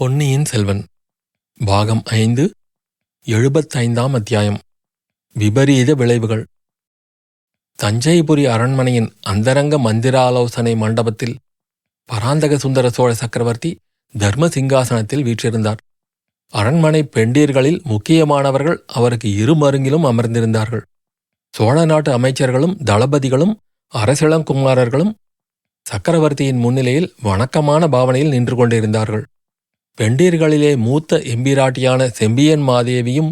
பொன்னியின் செல்வன். பாகம் ஐந்து எழுபத்தைந்தாம் அத்தியாயம். விபரீத விளைவுகள். தஞ்சைபுரி அரண்மனையின் அந்தரங்க மந்திராலோசனை மண்டபத்தில் பராந்தக சுந்தர சோழ சக்கரவர்த்தி தர்ம சிங்காசனத்தில் வீற்றிருந்தார். அரண்மனை பெண்டீர்களில் முக்கியமானவர்கள் அவருக்கு இருமருங்கிலும் அமர்ந்திருந்தார்கள். சோழ நாட்டு அமைச்சர்களும் தளபதிகளும் அரசிளங்குமாரர்களும் சக்கரவர்த்தியின் முன்னிலையில் வணக்கமான பாவனையில் நின்று கொண்டிருந்தார்கள். பெண்டீர்களிலே மூத்த எம்பிராட்டியான செம்பியன் மாதேவியும்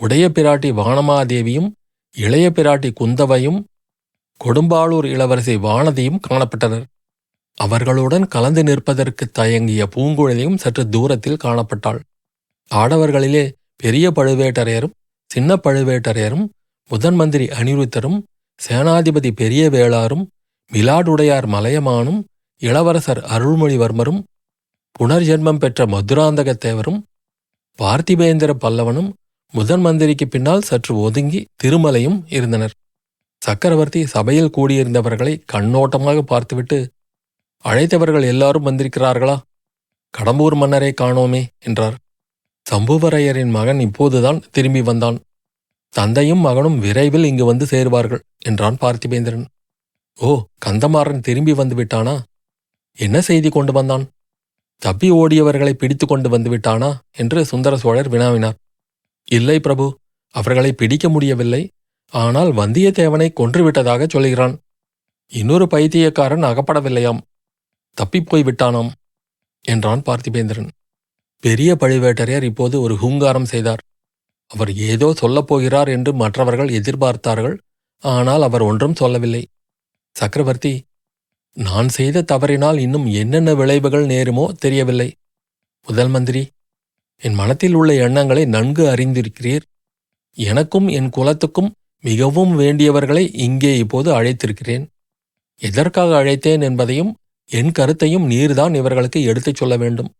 உடைய பிராட்டி வானமாதேவியும் இளைய பிராட்டி குந்தவையும் கொடும்பாளூர் இளவரசி வானதியும் காணப்பட்டனர். அவர்களுடன் கலந்து நிற்பதற்கு தயங்கிய பூங்குழலியும் சற்று தூரத்தில் காணப்பட்டாள். ஆடவர்களிலே பெரிய பழுவேட்டரையரும் சின்ன பழுவேட்டரையரும் முதன் மந்திரி அனிருத்தரும் சேனாதிபதி பெரிய வேளாரும் மிலாடுடையார் மலையமானும் இளவரசர் அருள்மொழிவர்மரும் புனர்ஜென்மம் பெற்ற மதுராந்தகத்தேவரும் பார்த்திபேந்திர பல்லவனும் முதன் மந்திரிக்கு பின்னால் சற்று ஒதுங்கி திருமலையும் இருந்தனர். சக்கரவர்த்தி சபையில் கூடியிருந்தவர்களை கண்ணோட்டமாக பார்த்துவிட்டு அழைத்தவர்கள் எல்லாரும் வந்திருக்கிறார்களா? கடம்பூர் மன்னரை காணோமே என்றார். சம்புவரையரின் மகன் இப்போதுதான் திரும்பி வந்தான். தந்தையும் மகனும் விரைவில் இங்கு வந்து சேருவார்கள் என்றான் பார்த்திபேந்திரன். ஓ கந்தமாறன் திரும்பி வந்து விட்டானா? என்ன செய்தி கொண்டு வந்தான்? தப்பி ஓடியவர்களை பிடித்து கொண்டு வந்து விட்டானா என்று சுந்தர சோழர் வினாவினார். இல்லை பிரபு அவர்களை பிடிக்க முடியவில்லை. ஆனால் வந்தியத்தேவனை கொன்றுவிட்டதாக சொல்கிறான். இன்னொரு பைத்தியக்காரன் அகப்படவில்லையாம். தப்பிப்போய் விட்டானாம் என்றான் பார்த்திபேந்திரன். பெரிய பழுவேட்டரையர் இப்போது ஒரு ஹூங்காரம் செய்தார். அவர் ஏதோ சொல்லப்போகிறார் என்று மற்றவர்கள் எதிர்பார்த்தார்கள். ஆனால் அவர் ஒன்றும் சொல்லவில்லை. சக்கரவர்த்தி நான் செய்த தவறினால் இன்னும் என்னென்ன விளைவுகள் நேருமோ தெரியவில்லை. முதல் மந்திரி என் மனத்தில் உள்ள எண்ணங்களை நன்கு அறிந்திருக்கிறீர். எனக்கும் என் குலத்துக்கும் மிகவும் வேண்டியவர்களை இங்கே இப்போது அழைத்திருக்கிறேன். எதற்காக அழைத்தேன் என்பதையும் என் கருத்தையும் நீர்தான் இவர்களுக்கு எடுத்துச் சொல்ல வேண்டும்.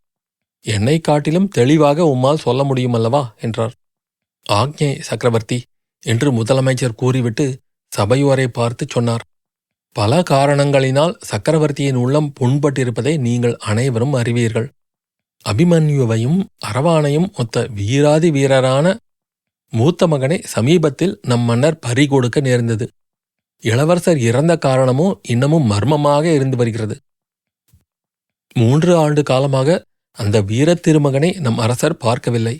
என்னை காட்டிலும் தெளிவாக உம்மால் சொல்ல முடியுமல்லவா? என்றார். ஆக்ஞே சக்கரவர்த்தி என்று முதலமைச்சர் கூறிவிட்டு சபையோரை பார்த்துச் சொன்னார். பல காரணங்களினால் சக்கரவர்த்தியின் உள்ளம் புண்பட்டிருப்பதை நீங்கள் அனைவரும் அறிவீர்கள். அபிமன்யுவையும் அரவானையும் ஒத்த வீராதி வீரரான மூத்த மகனை சமீபத்தில் நம் மன்னர் பறிகொடுக்க நேர்ந்தது. இளவரசர் இறந்த காரணமோ இன்னமும் மர்மமாக இருந்து வருகிறது. மூன்று ஆண்டு காலமாக அந்த வீரத் திருமகனை நம் அரசர் பார்க்கவில்லை.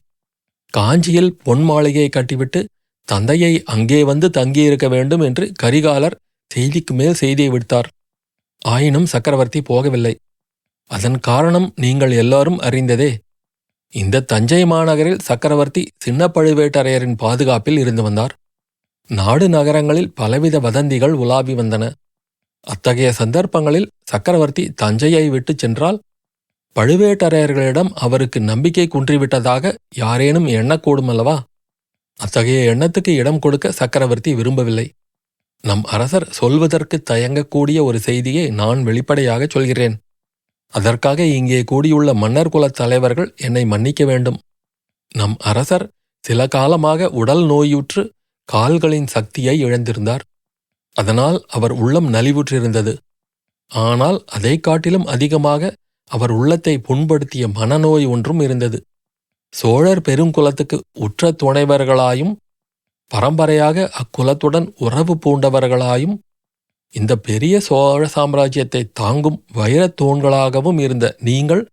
காஞ்சியில் பொன் மாளிகையை கட்டிவிட்டு தந்தையை அங்கே வந்து தங்கியிருக்க வேண்டும் என்று கரிகாலர் செய்திக்கு மேல் செய்தியை விடுத்தார். ஆயினும் சக்கரவர்த்தி போகவில்லை. அதன் காரணம் நீங்கள் எல்லாரும் அறிந்ததே. இந்த தஞ்சை மாநகரில் சக்கரவர்த்தி சின்ன பழுவேட்டரையரின் பாதுகாப்பில் இருந்து வந்தார். நாடு நகரங்களில் பலவித வதந்திகள் உலாவி வந்தன. அத்தகைய சந்தர்ப்பங்களில் சக்கரவர்த்தி தஞ்சையை விட்டுச் சென்றால் பழுவேட்டரையர்களிடம் அவருக்கு நம்பிக்கை குன்றிவிட்டதாக யாரேனும் எண்ணக்கூடுமல்லவா அத்தகைய எண்ணத்துக்கு இடம் கொடுக்க சக்கரவர்த்தி விரும்பவில்லை. நம் அரசர் சொல்வதற்கு தயங்கக்கூடிய ஒரு செய்தியை நான் வெளிப்படையாகச் சொல்கிறேன். அதற்காக இங்கே கூடியுள்ள மன்னர் குலத் தலைவர்கள் என்னை மன்னிக்க வேண்டும். நம் அரசர் சில காலமாக உடல் நோயுற்று கால்களின் சக்தியை இழந்திருந்தார். அதனால் அவர் உள்ளம் நலிவுற்றிருந்தது. ஆனால் அதை காட்டிலும் அதிகமாக அவர் உள்ளத்தை புண்படுத்திய மனநோய் ஒன்றும் இருந்தது. சோழர் பெருங்குலத்துக்கு உற்ற துணைவர்களாயும் பரம்பரையாக அக்குலத்துடன் உறவு பூண்டவர்களாயும் இந்த பெரிய சோழ சாம்ராஜ்யத்தை தாங்கும் வைரத் தூண்களாகவும் இருந்த நீங்கள்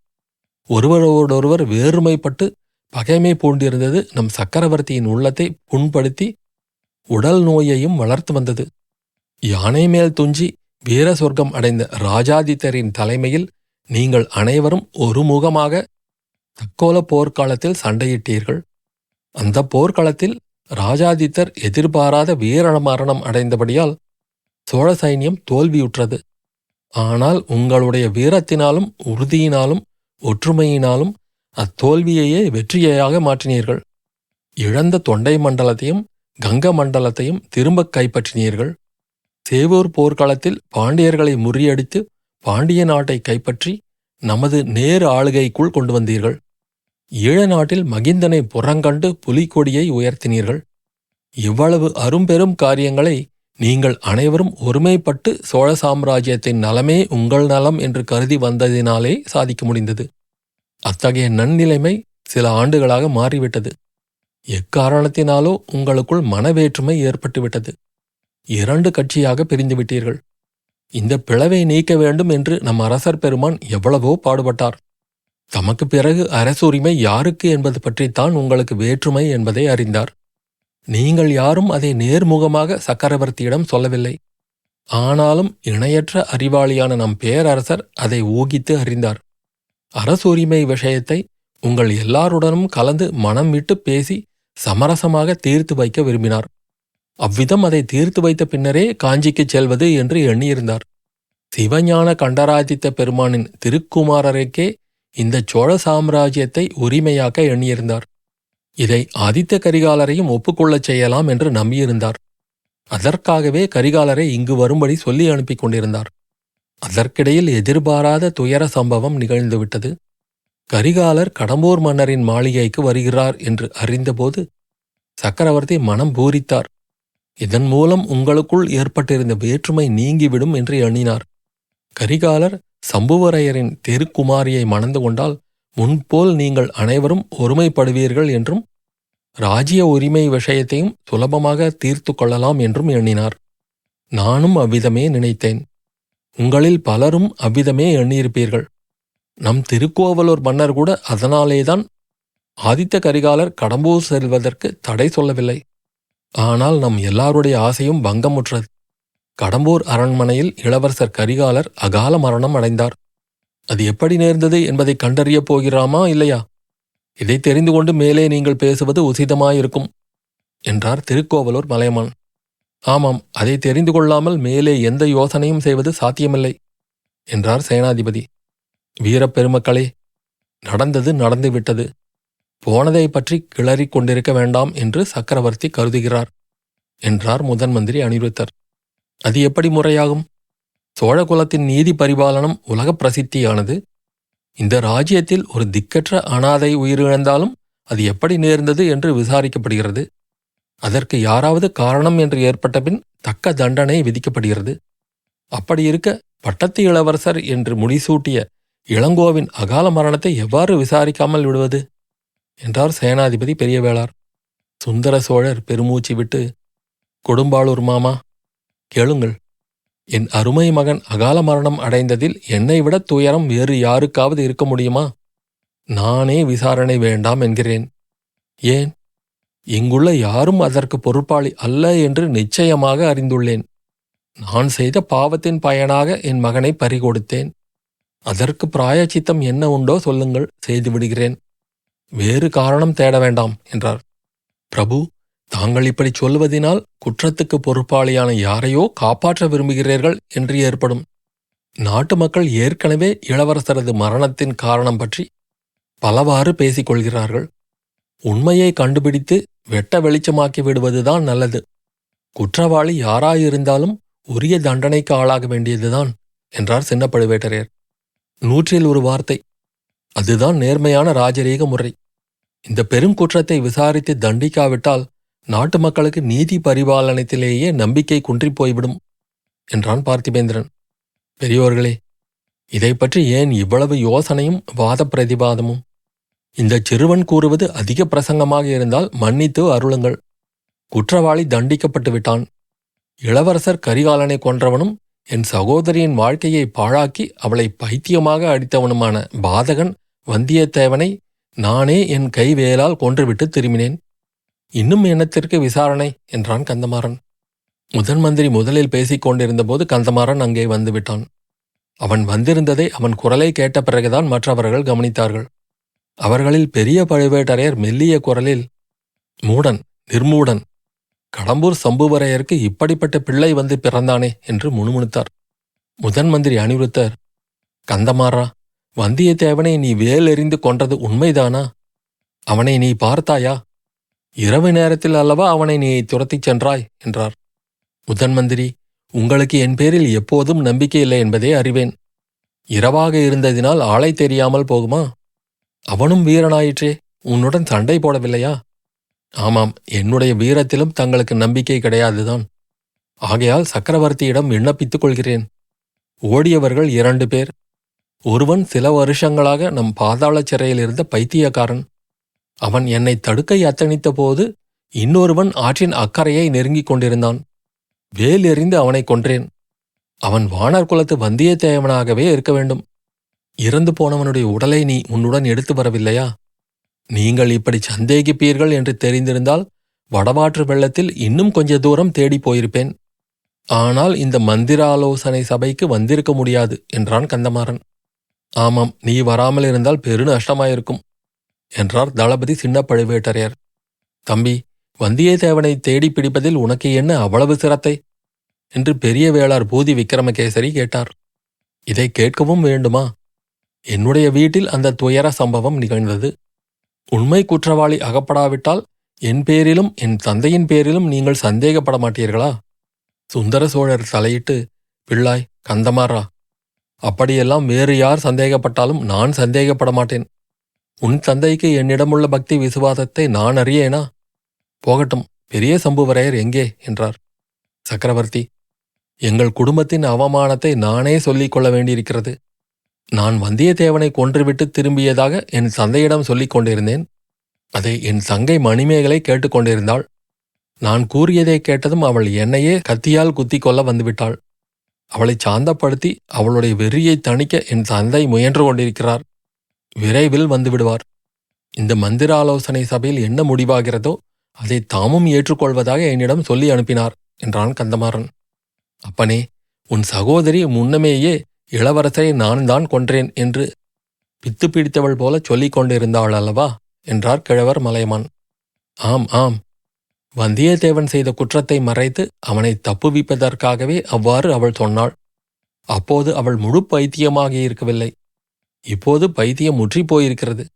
ஒருவரோடொருவர் வேறுமைப்பட்டு பகைமை பூண்டிருந்தது நம் சக்கரவர்த்தியின் உள்ளத்தை புண்படுத்தி உடல் நோயையும் வளர்த்து வந்தது. யானை மேல் துஞ்சி வீர சொர்க்கம் அடைந்த ராஜாதித்தரின் தலைமையில் நீங்கள் அனைவரும் ஒருமுகமாக தக்கோல போர்க்காலத்தில் சண்டையிட்டீர்கள். அந்த போர்க்களத்தில் ராஜாதித்தர் எதிர்பாராத வீர மரணம் அடைந்தபடியால் சோழ சைன்யம் தோல்வியுற்றது. ஆனால் உங்களுடைய வீரத்தினாலும் உறுதியினாலும் ஒற்றுமையினாலும் அத்தோல்வியையே வெற்றியாக மாற்றினீர்கள். இழந்த தொண்டை மண்டலத்தையும் கங்க மண்டலத்தையும் திரும்பக் கைப்பற்றினீர்கள். சேவூர் போர்க்களத்தில் பாண்டியர்களை முறியடித்து பாண்டிய நாட்டை கைப்பற்றி நமது நேர் ஆளுகைக்குள் கொண்டு வந்தீர்கள். ஈழ நாட்டில் மகிந்தனை புறங்கண்டு புலிக்கொடியை உயர்த்தினீர்கள். இவ்வளவு அரும்பெரும் காரியங்களை நீங்கள் அனைவரும் ஒருமைப்பட்டு சோழ சாம்ராஜ்யத்தின் நலமே உங்கள் நலம் என்று கருதி வந்ததினாலே சாதிக்க முடிந்தது. அத்தகைய நன்னிலைமை சில ஆண்டுகளாக மாறிவிட்டது. எக்காரணத்தினாலோ உங்களுக்குள் மனவேற்றுமை ஏற்பட்டுவிட்டது. இரண்டு கட்சியாக பிரிந்துவிட்டீர்கள். இந்த பிளவை நீக்க வேண்டும் என்று நம் அரசர் பெருமான் எவ்வளவோ பாடுபட்டார். தமக்கு பிறகு அரசுரிமை யாருக்கு என்பது பற்றித்தான் உங்களுக்கு வேற்றுமை என்பதை அறிந்தார். நீங்கள் யாரும் அதை நேர்முகமாக சக்கரவர்த்தியிடம் சொல்லவில்லை. ஆனாலும் இணையற்ற அறிவாளியான நம் பேரரசர் அதை ஊகித்து அறிந்தார். அரசுரிமை விஷயத்தை உங்கள் எல்லாருடனும் கலந்து மனம் விட்டு பேசி சமரசமாக தீர்த்து வைக்க விரும்பினார். அவ்விதம் அதை தீர்த்து வைத்த பின்னரே காஞ்சிக்குச் செல்வது என்று எண்ணியிருந்தார். சிவஞான கண்டராதித்த பெருமானின் திருக்குமாரருக்கே இந்த சோழ சாம்ராஜ்யத்தை உரிமையாக்க எண்ணியிருந்தார். இதை ஆதித்த கரிகாலரையும் ஒப்புக்கொள்ளச் செய்யலாம் என்று நம்பியிருந்தார். அதற்காகவே கரிகாலரை இங்கு வரும்படி சொல்லி அனுப்பிக் கொண்டிருந்தார். அதற்கிடையில் எதிர்பாராத துயர சம்பவம் நிகழ்ந்துவிட்டது. கரிகாலர் கடம்பூர் மன்னரின் மாளிகைக்கு வருகிறார் என்று அறிந்தபோது சக்கரவர்த்தி மனம் பூரித்தார். இதன் மூலம் உங்களுக்குள் ஏற்பட்டிருந்த வேற்றுமை நீங்கிவிடும் என்று எண்ணினார். கரிகாலர் சம்புவரையரின் தெருக்குமாரியை மணந்து கொண்டால் முன்போல் நீங்கள் அனைவரும் ஒருமைப்படுவீர்கள் என்றும் ராஜ்ய உரிமை விஷயத்தையும் சுலபமாக தீர்த்து கொள்ளலாம் என்றும் எண்ணினார். நானும் அவ்விதமே நினைத்தேன். உங்களில் பலரும் அவ்விதமே எண்ணியிருப்பீர்கள். நம் திருக்கோவலூர் மன்னர் கூட அதனாலேதான் ஆதித்த கரிகாலர் கடம்பூர் செல்வதற்கு தடை சொல்லவில்லை. ஆனால் நம் எல்லாருடைய ஆசையும் பங்கமுற்றது. கடம்பூர் அரண்மனையில் இளவரசர் கரிகாலர் அகால மரணம் அடைந்தார். அது எப்படி நேர்ந்தது என்பதை கண்டறியப் போகிறாமா இல்லையா? இதை தெரிந்து கொண்டு மேலே நீங்கள் பேசுவது உசிதமாயிருக்கும் என்றார் திருக்கோவலூர் மலையமான். ஆமாம் அதை தெரிந்து கொள்ளாமல் மேலே எந்த யோசனையும் செய்வது சாத்தியமில்லை என்றார் சேனாதிபதி. வீரப்பெருமக்களே நடந்தது நடந்துவிட்டது. போனதை பற்றி கிளறிக் கொண்டிருக்க வேண்டாம் என்று சக்கரவர்த்தி கருதுகிறார் என்றார் முதன் மந்திரி அனிருத்தர். அது எப்படி முறையாகும்? சோழகுலத்தின் நீதி பரிபாலனம் உலகப் பிரசித்தியானது. இந்த ராஜ்யத்தில் ஒரு திக்கற்ற அனாதை உயிரிழந்தாலும் அது எப்படி நேர்ந்தது என்று விசாரிக்கப்படுகிறது. அதற்கு யாராவது காரணம் என்று ஏற்பட்டபின் தக்க தண்டனை விதிக்கப்படுகிறது. அப்படி இருக்க பட்டத்து இளவரசர் என்று முடிசூட்டிய இளங்கோவின் அகால மரணத்தை எவ்வாறு விசாரிக்காமல் விடுவது? என்றார் சேனாதிபதி பெரியவேளார். சுந்தர சோழர் பெருமூச்சு விட்டு கொடும்பாளூர் மாமா கேளுங்கள். என் அருமை மகன் அகால மரணம் அடைந்ததில் என்னை விட துயரம் வேறு யாருக்காவது இருக்க முடியுமா? நானே விசாரணை வேண்டாம் என்கிறேன். ஏன்? இங்குள்ள யாரும் அதற்கு பொறுப்பாளி அல்ல என்று நிச்சயமாக அறிந்துள்ளேன். நான் செய்த பாவத்தின் பயனாக என் மகனை பறிகொடுத்தேன். அதற்கு பிராயச்சித்தம் என்ன உண்டோ சொல்லுங்கள் செய்துவிடுகிறேன் வேறு காரணம் தேட வேண்டாம் என்றார். பிரபு தாங்கள் இப்படி சொல்வதினால் குற்றத்துக்கு பொறுப்பாளியான யாரையோ காப்பாற்ற விரும்புகிறீர்கள் என்று ஏற்படும். நாட்டு மக்கள் ஏற்கனவே இளவரசரது மரணத்தின் காரணம் பற்றி பலவாறு பேசிக் கொள்கிறார்கள் உண்மையை கண்டுபிடித்து வெட்ட வெளிச்சமாக்கி விடுவதுதான் நல்லது. குற்றவாளி யாராயிருந்தாலும் உரிய தண்டனைக்கு ஆளாக வேண்டியதுதான் என்றார் சின்ன பழுவேட்டரையர் நூற்றில் ஒரு வார்த்தை. அதுதான் நேர்மையான ராஜரீக முறை. இந்த பெருங்குற்றத்தை விசாரித்து தண்டிக்காவிட்டால் நாட்டு மக்களுக்கு நீதி பரிபாலனத்திலேயே நம்பிக்கை குன்றிப் போய்விடும் என்றான் பார்த்திபேந்திரன். பெரியோர்களே இதை பற்றி ஏன் இவ்வளவு யோசனையும் வாத பிரதிவாதமும் இந்த சிறுவன் கூறுவது அதிக பிரசங்கமாக இருந்தால் மன்னித்து அருளுங்கள். குற்றவாளி தண்டிக்கப்பட்டு விட்டான். இளவரசர் கரிகாலனை கொன்றவனும் என் சகோதரியின் வாழ்க்கையை பாழாக்கி அவளை பைத்தியமாக அடித்தவனுமான பாதகன் வந்தியத்தேவனை நானே என் கைவேலால் கொன்றுவிட்டு திரும்பினேன். இன்னும் என்னத்திற்கு விசாரணை? என்றான் கந்தமாறன். முதன் மந்திரி முதலில் பேசிக் கொண்டிருந்தபோது கந்தமாறன் அங்கே வந்துவிட்டான் அவன் வந்திருந்ததை அவன் குரலை கேட்ட பிறகுதான் மற்றவர்கள் கவனித்தார்கள். அவர்களில் பெரிய பழுவேட்டரையர் மெல்லிய குரலில் மூடன் நிர்மூடன் கடம்பூர் சம்புவரையருக்கு இப்படிப்பட்ட பிள்ளை வந்து பிறந்தானே? என்று முணுமுணுத்தார். முதன் மந்திரி அனிருத்தர் கந்தமாறா வந்தியத்தேவனை நீ வேலெறிந்து கொன்றது உண்மைதானா? அவனை நீ பார்த்தாயா? இரவு நேரத்தில் அல்லவா அவனை நீ துரத்திச் சென்றாய்? என்றார். முதன் மந்திரி உங்களுக்கு என் பேரில் எப்போதும் நம்பிக்கை இல்லை என்பதே அறிவேன். இரவாக இருந்ததினால் ஆளை தெரியாமல் போகுமா? அவனும் வீரனாயிற்றே உன்னுடன் சண்டை போடவில்லையா? ஆமாம் என்னுடைய வீரத்திலும் தங்களுக்கு நம்பிக்கை கிடையாதுதான். ஆகையால் சக்கரவர்த்தியிடம் விண்ணப்பித்துக் கொள்கிறேன். ஓடியவர்கள் இரண்டு பேர். ஒருவன் சில வருஷங்களாக நம் பாதாள சிறையில் இருந்த பைத்தியக்காரன். அவன் என்னை தடுக்க அத்தணித்த போது இன்னொருவன் ஆற்றின் அக்கறையை நெருங்கிக் கொண்டிருந்தான். வேல் எறிந்து அவனை கொன்றேன். அவன் வானர் குலத்து வந்தியத்தேவனாகவே இருக்க வேண்டும். இறந்து போனவனுடைய உடலை நீ உன்னுடன் எடுத்து வரவில்லையா? நீங்கள் இப்படி சந்தேகிப்பீர்கள் என்று தெரிந்திருந்தால் வடவாற்று வெள்ளத்தில் இன்னும் கொஞ்ச தூரம் தேடி போயிருப்பேன். ஆனால் இந்த மந்திராலோசனை சபைக்கு வந்திருக்க முடியாது என்றான் கந்தமாறன். ஆமாம் நீ வராமல் இருந்தால் பெரு நஷ்டமாயிருக்கும். என்றார் தளபதி சின்ன பழுவேட்டரையர் தம்பி வந்தியத்தேவனை தேடி பிடிப்பதில் உனக்கு என்ன அவ்வளவு சிரத்தை? என்று பெரிய வேளார் பூதி விக்ரமகேசரி கேட்டார். இதை கேட்கவும் வேண்டுமா? என்னுடைய வீட்டில் அந்த துயர சம்பவம் நிகழ்ந்தது. உண்மை குற்றவாளி அகப்படாவிட்டால் என் பேரிலும் என் தந்தையின் பேரிலும் நீங்கள் சந்தேகப்பட மாட்டீர்களா? சுந்தர சோழர் தலையிட்டு பிள்ளாய் கந்தமாரா அப்படியெல்லாம் வேறு யார் சந்தேகப்பட்டாலும் நான் சந்தேகப்பட மாட்டேன். உன் தந்தைக்கு என்னிடமுள்ள பக்தி விசுவாசத்தை நான் அறியேனா? போகட்டும் பெரிய சம்புவரையர் எங்கே? என்றார். சக்கரவர்த்தி எங்கள் குடும்பத்தின் அவமானத்தை நானே சொல்லிக் கொள்ள வேண்டியிருக்கிறது. நான் வந்தியத்தேவனை கொன்றுவிட்டு திரும்பியதாக என் தந்தையிடம் சொல்லிக் கொண்டிருந்தேன். அதை என் தங்கை மணிமேகலை கேட்டுக்கொண்டிருந்தாள் நான் கூறியதை கேட்டதும் அவள் என்னையே கத்தியால் குத்தி கொள்ள வந்துவிட்டாள். அவளை சாந்தப்படுத்தி அவளுடைய வெறியை தணிக்க என் தந்தை முயன்று கொண்டிருக்கிறார். விரைவில் வந்துவிடுவார். இந்த மந்திர ஆலோசனை சபையில் என்ன முடிவாகிறதோ அதை தாமும் ஏற்றுக்கொள்வதாக என்னிடம் சொல்லி அனுப்பினார் என்றான் கந்தமாறன். அப்பனே உன் சகோதரி முன்னமேயே இளவரசரை நான் தான் கொன்றேன் என்று பித்து பிடித்தவள் போல சொல்லிக் கொண்டிருந்தாள் அல்லவா என்றார் கிழவர் மலையமான். ஆம் ஆம். வந்தியத்தேவன் செய்த குற்றத்தை மறைத்து அவனை தப்புவிப்பதற்காகவே அவ்வாறு அவள் சொன்னாள். அப்போது அவள் முழு பைத்தியமாக இருக்கவில்லை. இப்போது பைத்தியம் முற்றி போயிருக்கிறது.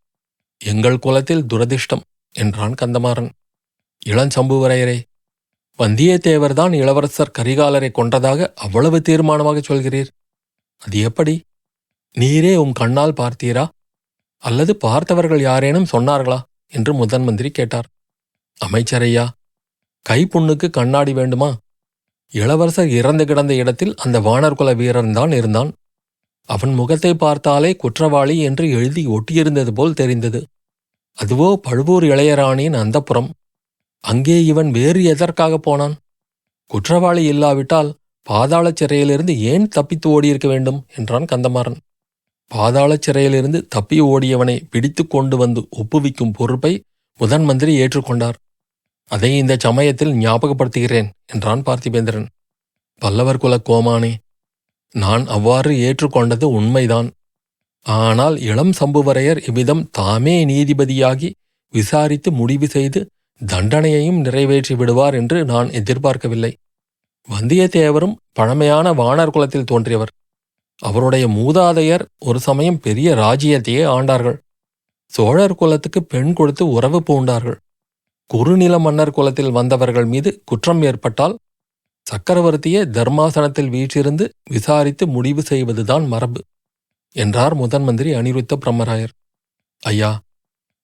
எங்கள் குலத்தில் துரதிர்ஷ்டம் என்றான் கந்தமாறன். இளஞ்சம்புவரையரே வந்தியத்தேவர்தான் இளவரசர் கரிகாலரை கொன்றதாக அவ்வளவு தீர்மானமாக சொல்கிறீர். அது எப்படி? நீரே உம் கண்ணால் பார்த்தீரா? அல்லது பார்த்தவர்கள் யாரேனும் சொன்னார்களா? என்று முதன் மந்திரி கேட்டார். அமைச்சரையா கைப்புண்ணுக்கு கண்ணாடி வேண்டுமா? இளவரசர் இறந்து கிடந்த இடத்தில் அந்த வானர்குல வீரன்தான் இருந்தான். அவன் முகத்தை பார்த்தாலே குற்றவாளி என்று எழுதி ஒட்டியிருந்தது போல் தெரிந்தது. அதுவோ பழுவூர் இளையராணியின் அந்தப்புறம். அங்கே இவன் வேறு எதற்காக போனான்? குற்றவாளி இல்லாவிட்டால் பாதாளச் சிறையிலிருந்து ஏன் தப்பித்து ஓடியிருக்க வேண்டும்? என்றான் கந்தமாறன். பாதாளச் சிறையிலிருந்து தப்பி ஓடியவனை பிடித்து கொண்டு வந்து ஒப்புவிக்கும் பொறுப்பை முதன் மந்திரி ஏற்றுக்கொண்டார். அதை இந்த சமயத்தில் ஞாபகப்படுத்துகிறேன் என்றான் பார்த்திபேந்திரன். பல்லவர் குல கோமானே நான் அவ்வாறு ஏற்றுக்கொண்டது உண்மைதான். ஆனால் இளம் சம்புவரையர் இவ்விதம் தாமே நீதிபதியாகி விசாரித்து முடிவு செய்து தண்டனையையும் நிறைவேற்றி விடுவார் என்று நான் எதிர்பார்க்கவில்லை. வந்தியத்தேவரும் பழமையான வானர் குலத்தில் தோன்றியவர். அவருடைய மூதாதையர் ஒரு சமயம் பெரிய ராஜ்யத்தையே ஆண்டார்கள். சோழர் குலத்துக்கு பெண் கொடுத்து உறவு பூண்டார்கள். குறுநில மன்னர் குலத்தில் வந்தவர்கள் மீது குற்றம் ஏற்பட்டால் சக்கரவர்த்தியே தர்மாசனத்தில் வீற்றிருந்து விசாரித்து முடிவு செய்வதுதான் மரபு என்றார் முதன் மந்திரி அனிருத்த பிரம்மராயர். ஐயா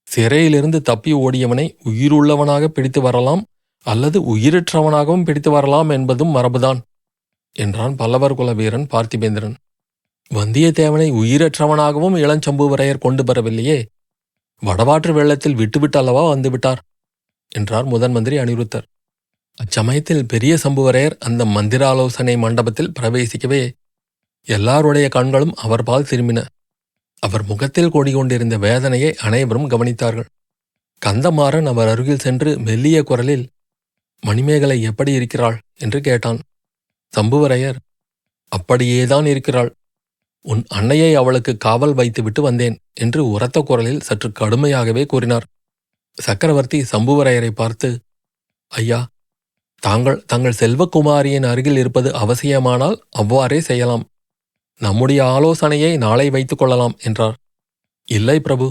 சிறையிலிருந்து தப்பி ஓடியவனை உயிருள்ளவனாக பிடித்து வரலாம் அல்லது உயிரற்றவனாகவும் பிடித்து வரலாம் என்பதும் மரபுதான் என்றான் பல்லவர் குல வீரன் பார்த்திபேந்திரன். வந்தியத்தேவனை உயிரற்றவனாகவும் இளஞ்சம்புவரையர் கொண்டு வரவில்லையே வடவாற்று வெள்ளத்தில் விட்டுவிட்டு அல்லவா வந்துவிட்டார் என்றார் முதன் மந்திரி அனிருத்தர். அச்சமயத்தில் பெரிய சம்புவரையர் அந்த மந்திராலோசனை மண்டபத்தில் பிரவேசிக்கவே எல்லாருடைய கண்களும் அவர் பால் திரும்பின. அவர் முகத்தில் கொண்டிருந்த வேதனையை அனைவரும் கவனித்தார்கள். கந்தமாறன் அவர் அருகில் சென்று மெல்லிய குரலில் மணிமேகலை எப்படி இருக்கிறாள்? என்று கேட்டான். சம்புவரையர் அப்படியேதான் இருக்கிறாள். உன் அன்னையை அவளுக்கு காவல் வைத்துவிட்டு வந்தேன் என்று உரத்த குரலில் சற்று கடுமையாகவே கூறினார். சக்கரவர்த்தி சம்புவரையரை பார்த்து ஐயா தாங்கள் தங்கள் செல்வகுமாரியின் அருகில் இருப்பது அவசியமானால் அவ்வாறே செய்யலாம். நம்முடைய ஆலோசனையை நாளை வைத்துக் கொள்ளலாம் என்றார். இல்லை பிரபு.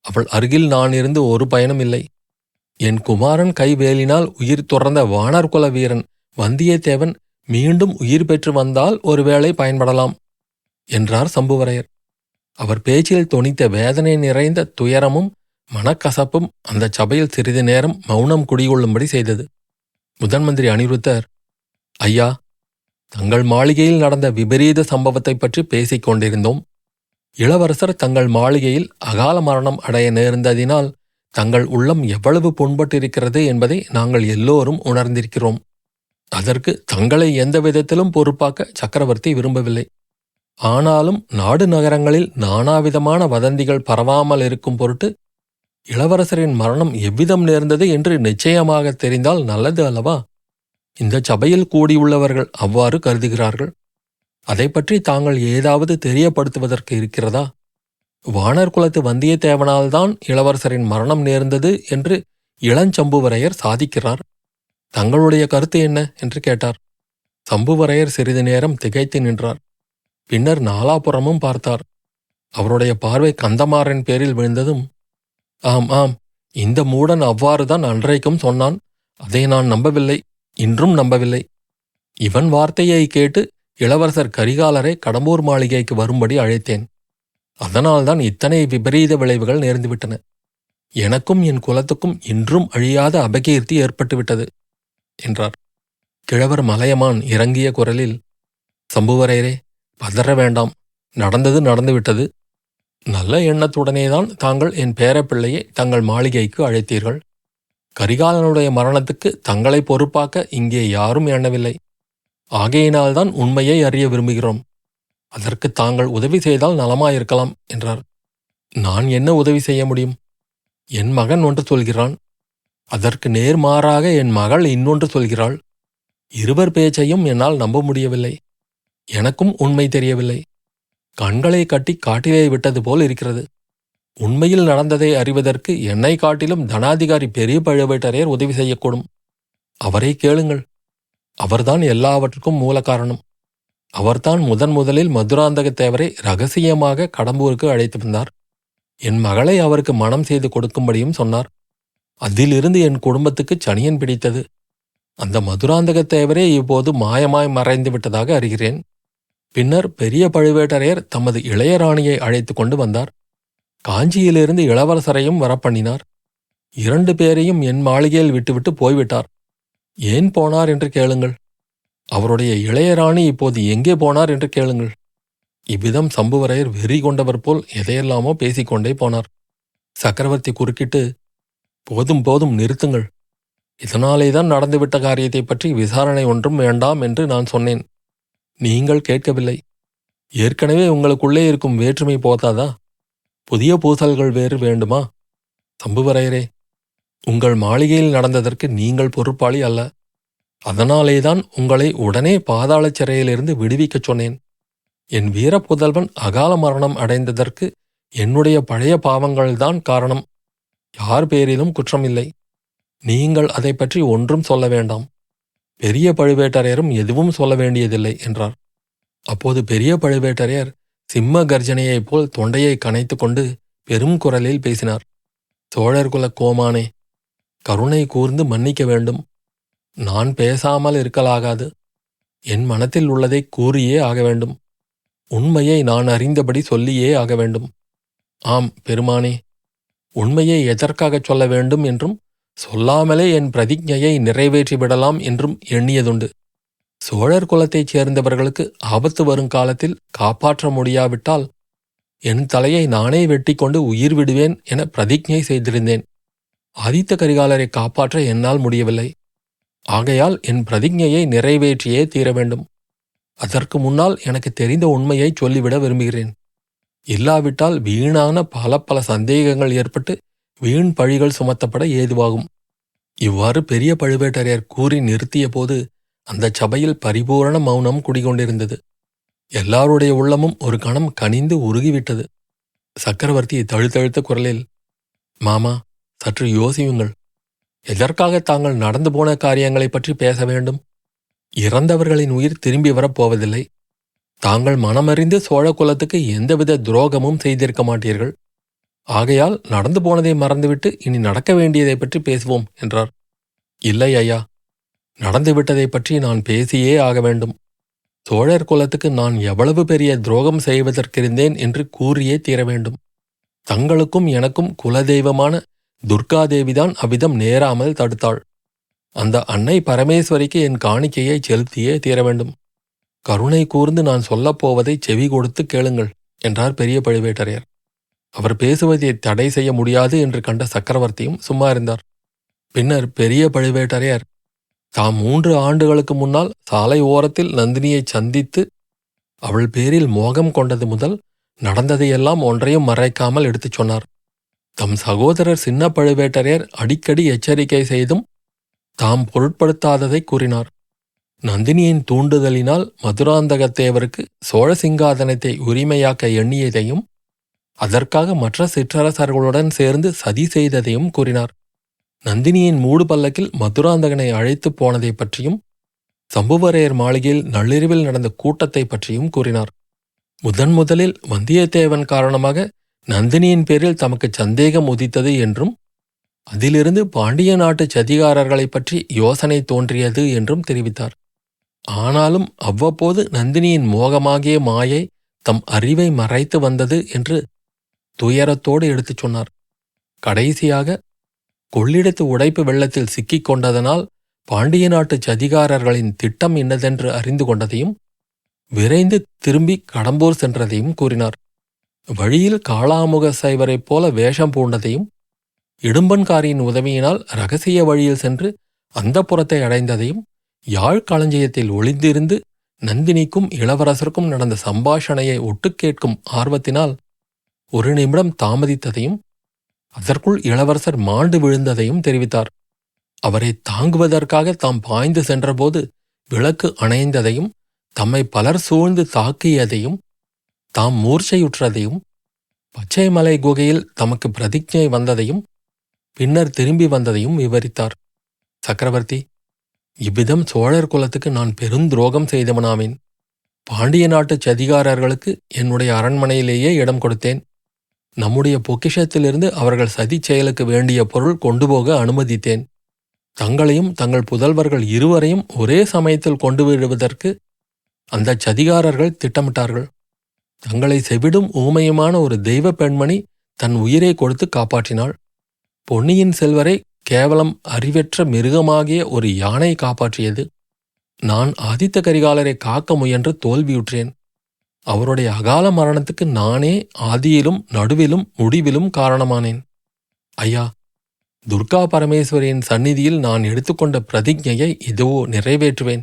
அவள் அருகில் நான் இருந்து ஒரு பயனும் இல்லை. என் குமாரன் கைவேலினால் உயிர் துறந்த வானர்குல வீரன் வந்தியத்தேவன் மீண்டும் உயிர் பெற்று வந்தால் ஒருவேளை பயன்படலாம் என்றார் சம்புவரையர். அவர் பேச்சில் தொனித்த வேதனை நிறைந்த துயரமும் மனக்கசப்பும் அந்த சபையில் சிறிது நேரம் மௌனம் குடிகொள்ளும்படி செய்தது. முதன் மந்திரி அனிருத்தர் ஐயா தங்கள் மாளிகையில் நடந்த விபரீத சம்பவத்தைப் பற்றி பேசிக் கொண்டிருந்தோம். இளவரசர் தங்கள் மாளிகையில் அகால மரணம் அடைய நேர்ந்ததினால் தங்கள் உள்ளம் எவ்வளவு புண்பட்டிருக்கிறது என்பதை நாங்கள் எல்லோரும் உணர்ந்திருக்கிறோம். அதற்கு தங்களை எந்த விதத்திலும் பொறுப்பாக்க சக்கரவர்த்தி விரும்பவில்லை. ஆனாலும் நாடு நகரங்களில் நானாவிதமான வதந்திகள் பரவாமல் இருக்கும் பொருட்டு இளவரசரின் மரணம் எவ்விதம் நேர்ந்தது என்று நிச்சயமாக தெரிந்தால் நல்லது அல்லவா? இந்த சபையில் கூடியுள்ளவர்கள் அவ்வாறு கருதுகிறார்கள். அதை பற்றி தாங்கள் ஏதாவது தெரியப்படுத்துவதற்கு இருக்கிறதா? வானர் குலத்து வந்தியத்தேவனால்தான் இளவரசரின் மரணம் நேர்ந்தது என்று இளஞ்சம்புவரையர் சாதிக்கிறார். தங்களுடைய கருத்து என்ன? என்று கேட்டார். சம்புவரையர் சிறிது நேரம் திகைத்து நின்றார். பின்னர் நாலாபுறமும் பார்த்தார். அவருடைய பார்வை கந்தமாறன் பேரில் விழுந்ததும் ஆம் ஆம். இந்த மூடன் அவ்வாறுதான் அன்றைக்கும் சொன்னான். அதை நான் நம்பவில்லை. இன்றும் நம்பவில்லை. இவன் வார்த்தையை கேட்டு இளவரசர் கரிகாலரை கடம்பூர் மாளிகைக்கு வரும்படி அழைத்தேன். அதனால்தான் இத்தனை விபரீத விளைவுகள் நேர்ந்துவிட்டன. எனக்கும் என் குலத்துக்கும் இன்றும் அழியாத அபகீர்த்தி ஏற்பட்டுவிட்டது என்றார். கிழவர் மலையமான் இறங்கிய குரலில் சம்புவரையரே பதற வேண்டாம். நடந்தது நடந்துவிட்டது. நல்ல எண்ணத்துடனேதான் தாங்கள் என் பேரப்பிள்ளையை தங்கள் மாளிகைக்கு அழைத்தீர்கள். கரிகாலனுடைய மரணத்துக்கு தங்களை பொறுப்பாக்க இங்கே யாரும் எண்ணவில்லை. ஆகையினால்தான் உண்மையை அறிய விரும்புகிறோம். அதற்கு தாங்கள் உதவி செய்தால் நலமாயிருக்கலாம் என்றார். நான் என்ன உதவி செய்ய முடியும்? என் மகன் ஒன்று சொல்கிறான். அதற்கு நேர்மாறாக என் மகள் இன்னொன்று சொல்கிறாள். இருவர் பேச்சையும் என்னால் நம்ப முடியவில்லை. எனக்கும் உண்மை தெரியவில்லை. கண்களை கட்டி காட்டிலே விட்டது போல் இருக்கிறது. உண்மையில் நடந்ததை அறிவதற்கு என்னை காட்டிலும் தனாதிகாரி பெரிய பழுவேட்டரையர் உதவி செய்யக்கூடும். அவரை கேளுங்கள். அவர்தான் எல்லாவற்றுக்கும் மூல காரணம் அவர்தான் முதன் முதலில் மதுராந்தகத் தேவரை ரகசியமாக கடம்பூருக்கு அழைத்து வந்தார். என் மகளை அவருக்கு மனம் செய்து கொடுக்கும்படியும் சொன்னார். அதிலிருந்து என் குடும்பத்துக்கு சனியன் பிடித்தது. அந்த மதுராந்தகத் தேவரே இப்போது மாயமாய் மறைந்து விட்டதாக அறிகிறேன். பின்னர் பெரிய பழுவேட்டரையர் தமது இளையராணியை அழைத்து கொண்டு வந்தார். காஞ்சியிலிருந்து இளவரசரையும் வரப்பண்ணினார். இரண்டு பேரையும் என் மாளிகையில் விட்டுவிட்டு போய்விட்டார். ஏன் போனார் என்று கேளுங்கள். அவருடைய இளையராணி இப்போது எங்கே போனார் என்று கேளுங்கள். இவ்விதம் சம்புவரையர் வெறி கொண்டவர் போல் எதையெல்லாமோ பேசிக்கொண்டே போனார். சக்கரவர்த்தி குறுக்கிட்டு போதும் போதும் நிறுத்துங்கள். இதனாலேதான் நடந்துவிட்ட காரியத்தை பற்றி விசாரணை ஒன்றும் வேண்டாம் என்று நான் சொன்னேன். நீங்கள் கேட்கவில்லை. ஏற்கனவே உங்களுக்குள்ளே இருக்கும் வேற்றுமை போதாதா? புதிய பூசல்கள் வேறு வேண்டுமா? சம்புவரையரே உங்கள் மாளிகையில் நடந்ததற்கு நீங்கள் பொறுப்பாளி அல்ல. அதனாலேதான் உங்களை உடனே பாதாளச் சிறையிலிருந்து விடுவிக்கச் சொன்னேன். என் வீரப்புதல்வன் அகால மரணம் அடைந்ததற்கு என்னுடைய பழைய பாவங்கள்தான் காரணம். யார் பேரிலும் குற்றமில்லை. நீங்கள் அதை பற்றி ஒன்றும் சொல்ல வேண்டாம். பெரிய பழுவேட்டரையரும் எதுவும் சொல்ல வேண்டியதில்லை என்றார். அப்போது பெரிய பழுவேட்டரையர் சிம்ம கர்ஜனையைப் போல் தொண்டையை கனைத்து கொண்டு பெரும் குரலில் பேசினார். சோழர்குல கோமானே கருணை கூர்ந்து மன்னிக்க வேண்டும். நான் பேசாமல் இருக்கலாகாது. என் மனத்தில் உள்ளதை கூறியே ஆக வேண்டும். உண்மையை நான் அறிந்தபடி சொல்லியே ஆக வேண்டும். ஆம் பெருமானே உண்மையை எதற்காகச் சொல்ல வேண்டும் என்றும் சொல்லாமலே என் பிரதிஜையை நிறைவேற்றிவிடலாம் என்றும் எண்ணியதுண்டு. சோழர் குலத்தைச் சேர்ந்தவர்களுக்கு ஆபத்து வரும் காலத்தில் காப்பாற்ற முடியாவிட்டால் என் தலையை நானே வெட்டிக்கொண்டு உயிர் விடுவேன் என பிரதிஜை செய்திருந்தேன். ஆதித்த கரிகாலரை காப்பாற்ற என்னால் முடியவில்லை. ஆகையால் என் பிரதிஜையை நிறைவேற்றியே தீர வேண்டும். அதற்கு முன்னால் எனக்கு தெரிந்த உண்மையை சொல்லிவிட விரும்புகிறேன். இல்லாவிட்டால் வீணான பல பல சந்தேகங்கள் ஏற்பட்டு வீண் பழிகள் சுமத்தப்பட ஏதுவாகும். இவ்வாறு பெரிய பழுவேட்டரையர் கூறி நிறுத்திய போது அந்த சபையில் பரிபூரண மௌனம் குடிகொண்டிருந்தது. எல்லாருடைய உள்ளமும் ஒரு கணம் கனிந்து உருகிவிட்டது. சக்கரவர்த்தி தழுத்தழுத்த குரலில் மாமா சற்று யோசியுங்கள். எதற்காக தாங்கள் நடந்து போன காரியங்களைப் பற்றி பேச வேண்டும்? இறந்தவர்களின் உயிர் திரும்பி வரப்போவதில்லை தாங்கள் மனமறிந்து சோழ குலத்துக்கு எந்தவித துரோகமும் செய்திருக்க மாட்டீர்கள். ஆகையால் நடந்து போனதை மறந்துவிட்டு இனி நடக்க வேண்டியதை பற்றி பேசுவோம் என்றார். இல்லை ஐயா நடந்துவிட்டதை பற்றி நான் பேசியே ஆக வேண்டும். சோழர் குலத்துக்கு நான் எவ்வளவு பெரிய துரோகம் செய்வதற்கிருந்தேன் என்று கூறியே தீர வேண்டும். தங்களுக்கும் எனக்கும் குலதெய்வமான துர்காதேவிதான் அவ்விதம் நேராமல் தடுத்தாள். அந்த அன்னை பரமேஸ்வரிக்கு என் காணிக்கையை செலுத்தியே தீர வேண்டும். கருணை கூர்ந்து நான் சொல்லப்போவதை செவி கொடுத்து கேளுங்கள் என்றார் பெரிய பழுவேட்டரையர். அவர் பேசுவதை தடை செய்ய முடியாது என்று கண்ட சக்கரவர்த்தியும் சும்மா இருந்தார். பின்னர் பெரிய பழுவேட்டரையர் தாம் மூன்று ஆண்டுகளுக்கு முன்னால் சாலை ஓரத்தில் நந்தினியை சந்தித்து அவள் பேரில் மோகம் கொண்டது முதல் நடந்ததையெல்லாம் ஒன்றையும் மறைக்காமல் எடுத்துச் சொன்னார். தம் சகோதரர் சின்ன பழுவேட்டரையர் அடிக்கடி எச்சரிக்கை செய்தும் தாம் பொருட்படுத்தாததை கூறினார். நந்தினியின் தூண்டுதலினால் மதுராந்தகத்தேவருக்கு சோழ சிங்காதனத்தை உரிமையாக்க எண்ணியதையும் அதற்காக மற்ற சிற்றரசர்களுடன் சேர்ந்து சதி செய்ததையும் கூறினார். நந்தினியின் மூடு பல்லக்கில் மதுராந்தகனை அழைத்துப் போனதைப் பற்றியும் சம்புவரையர் மாளிகையில் நள்ளிரவில் நடந்த கூட்டத்தை பற்றியும் கூறினார். முதன் முதலில் வந்தியத்தேவன் காரணமாக நந்தினியின் பேரில் தமக்கு சந்தேகம் உதித்தது என்றும் அதிலிருந்து பாண்டிய நாட்டு சதிகாரர்களைப் பற்றி யோசனை தோன்றியது என்றும் தெரிவித்தார். ஆனாலும் அவ்வப்போது நந்தினியின் மோகமாகிய மாயை தம் அறிவை மறைத்து வந்தது என்று துயரத்தோடு எடுத்துச் சொன்னார். கடைசியாக கொள்ளிடத்து உடைப்பு வெள்ளத்தில் சிக்கிக் கொண்டதனால் பாண்டிய நாட்டு சதிகாரர்களின் திட்டம் என்னதென்று அறிந்து கொண்டதையும் விரைந்து திரும்பி கடம்பூர் சென்றதையும் கூறினார். வழியில் காளாமுக சைவரைப் போல வேஷம் பூண்டதையும் இடும்பன்காரியின் உதவியினால் ரகசிய வழியில் சென்று அந்த புறத்தை அடைந்ததையும் யாழ் களஞ்சியத்தில் ஒளிந்திருந்து நந்தினிக்கும் இளவரசருக்கும் நடந்த சம்பாஷணையை ஒட்டுக்கேட்கும் ஆர்வத்தினால் ஒரு நிமிடம் தாமதித்ததையும் அதற்குள் இளவரசர் மாண்டு விழுந்ததையும் தெரிவித்தார். அவரை தாங்குவதற்காக தாம் பாய்ந்து சென்றபோது விளக்கு அணைந்ததையும் தம்மை பலர் சூழ்ந்து தாக்கியதையும் தாம் மூர்ச்சையுற்றதையும் பச்சைமலை குகையில் தமக்கு பிரதிஜை வந்ததையும் பின்னர் திரும்பி வந்ததையும் விவரித்தார். சக்கரவர்த்தி இவ்விதம் சோழர் குலத்துக்கு நான் பெருந்துரோகம் செய்தவனாமேன் பாண்டிய நாட்டு சதிகாரர்களுக்கு என்னுடைய அரண்மனையிலேயே இடம் கொடுத்தேன். நம்முடைய பொக்கிஷத்திலிருந்து அவர்கள் சதி செயலுக்கு வேண்டிய பொருள் கொண்டு போக அனுமதித்தேன். தங்களையும் தங்கள் புதல்வர்கள் இருவரையும் ஒரே சமயத்தில் கொண்டு விடுவதற்கு அந்த சதிகாரர்கள் திட்டமிட்டார்கள். தங்களை செவிடும் ஊமையுமான ஒரு தெய்வ பெண்மணி தன் உயிரை கொடுத்து காப்பாற்றினாள். பொன்னியின் செல்வரை கேவலம் அறிவற்ற மிருகமாகிய ஒரு யானை காப்பாற்றியது. நான் ஆதித்த கரிகாலரை காக்க முயன்று தோல்வியுற்றேன். அவருடைய அகால மரணத்துக்கு நானே ஆதியிலும் நடுவிலும் முடிவிலும் காரணமானேன். ஐயா துர்கா பரமேஸ்வரியின் சந்நிதியில் நான் எடுத்துக்கொண்ட பிரதிஜையை இதுவோ நிறைவேற்றுவேன்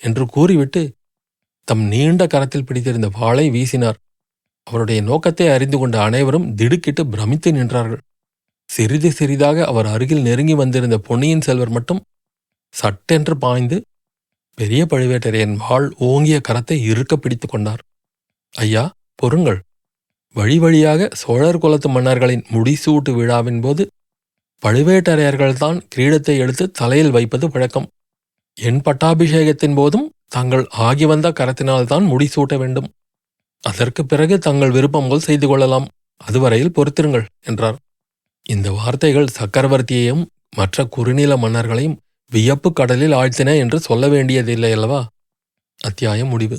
என்று கூறிவிட்டு தம் நீண்ட கரத்தில் பிடித்திருந்த வாளை வீசினார். அவருடைய நோக்கத்தை அறிந்து கொண்ட அனைவரும் திடுக்கிட்டு பிரமித்து நின்றார்கள். சிறிது சிறிதாக அவர் அருகில் நெருங்கி வந்திருந்த பொன்னியின் செல்வர் மட்டும் சட்டென்று பாய்ந்து பெரிய பழுவேட்டரையன் வாள் ஓங்கிய கரத்தை இறுக்க பிடித்துக் கொண்டார். ஐயா பொறுங்கள். வழி வழியாக சோழர் குலத்து மன்னர்களின் முடிசூட்டு விழாவின் போது பழுவேட்டரையர்கள்தான் கிரீடத்தை எடுத்து தலையில் வைப்பது வழக்கம் என் பட்டாபிஷேகத்தின் போதும் தாங்கள் ஆகி வந்த கரத்தினால்தான் முடிசூட்ட வேண்டும். அதற்கு பிறகு தங்கள் விருப்பம் போல் செய்து கொள்ளலாம். அதுவரையில் பொறுத்திருங்கள் என்றார். இந்த வார்த்தைகள் சக்கரவர்த்தியையும் மற்ற குறுநில மன்னர்களையும் வியப்பு கடலில் ஆழ்த்தின என்று சொல்ல வேண்டியதில்லை அல்லவா? அத்தியாயம் முடிவு.